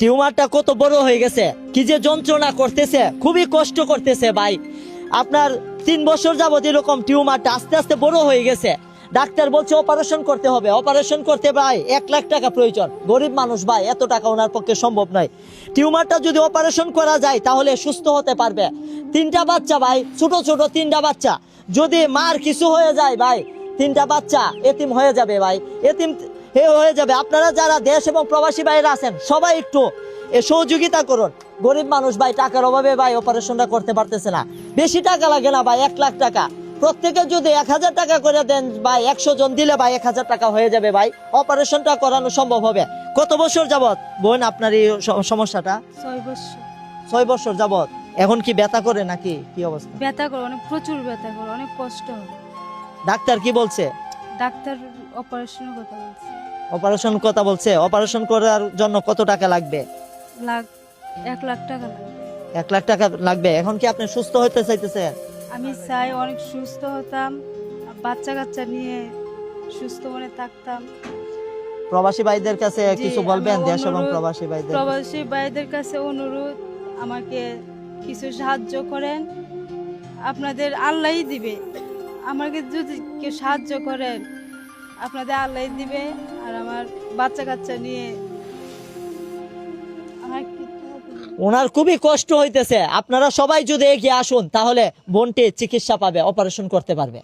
টিউমারটা কত বড় হয়ে গেছে, কি যে যন্ত্রণা করতেছে, খুবই কষ্ট করতেছে ভাই। আপনার তিন বছর যাবত এরকম টিউমারটা আস্তে আস্তে বড় হয়ে গেছে। ডাক্তার বলছে অপারেশন করতে হবে অপারেশন করতে ভাই, এক লাখ টাকা প্রয়োজন। গরিব মানুষ ভাই, এত টাকা ওনার পক্ষে সম্ভব নয়। টিউমারটা যদি অপারেশন করা যায়, তাহলে সুস্থ হতে পারবে। তিনটা বাচ্চা ভাই, ছোট ছোট তিনটা বাচ্চা। যদি মার কিছু হয়ে যায় ভাই তিনটা বাচ্চা এতিম হয়ে যাবে ভাই। এতিম হে হয়ে যাবে। আপনারা যারা দেশ এবং প্রবাসী বাইরে আছেন সবাই একটু এ সহযোগিতা করুন। গরিব মানুষ ভাই টাকার অভাবে ভাই অপারেশনটা করতে পারতেছে না। বেশি টাকা লাগে না ভাই এক লাখ টাকা। প্রত্যেকে যদি এক হাজার টাকা করে দেন ভাই একশো জন দিলে ভাই এক হাজার টাকা হয়ে যাবে ভাই। অপারেশনটা করানো সম্ভব হবে। কত বছর যাবত বোন আপনার এই সমস্যাটা? ছয় বছর। ছয় বছর যাবত এখন কি ব্যথা করে নাকি? কি অবস্থা? ব্যথা করে অনেক প্রচুর ব্যথা করে অনেক কষ্ট হয়। ডাক্তার কি বলছে? ডাক্তার অপারেশনের কথা বলছে। অপারেশন কথা বলছে। অপারেশন করার জন্য কত টাকা লাগবে? লাখ এক লাখ টাকা লাগে এক লাখ টাকা লাগবে। এখন কি আপনি সুস্থ হতে চাইতেছেন? আমি চাই অনেক সুস্থ হতাম বাচ্চা কাচ্চা নিয়ে সুস্থ মনে থাকতাম। প্রবাসী ভাইদের কাছে কিছু বলবেন? দেশ এবং প্রবাসী ভাইদের প্রবাসী ভাইদের কাছে অনুরোধ আমাকে কিছু সাহায্য করেন। আপনাদের আল্লাহই দিবে। আমাকে যদি কেউ সাহায্য করেন আপনাদের আল্লাহ দিবে আর আমার বাচ্চা কাচ্চা নিয়ে ওনার খুবই কষ্ট হইতেছে। আপনারা সবাই যদি এগিয়ে আসুন, তাহলে বোনটি চিকিৎসা পাবে, অপারেশন করতে পারবে।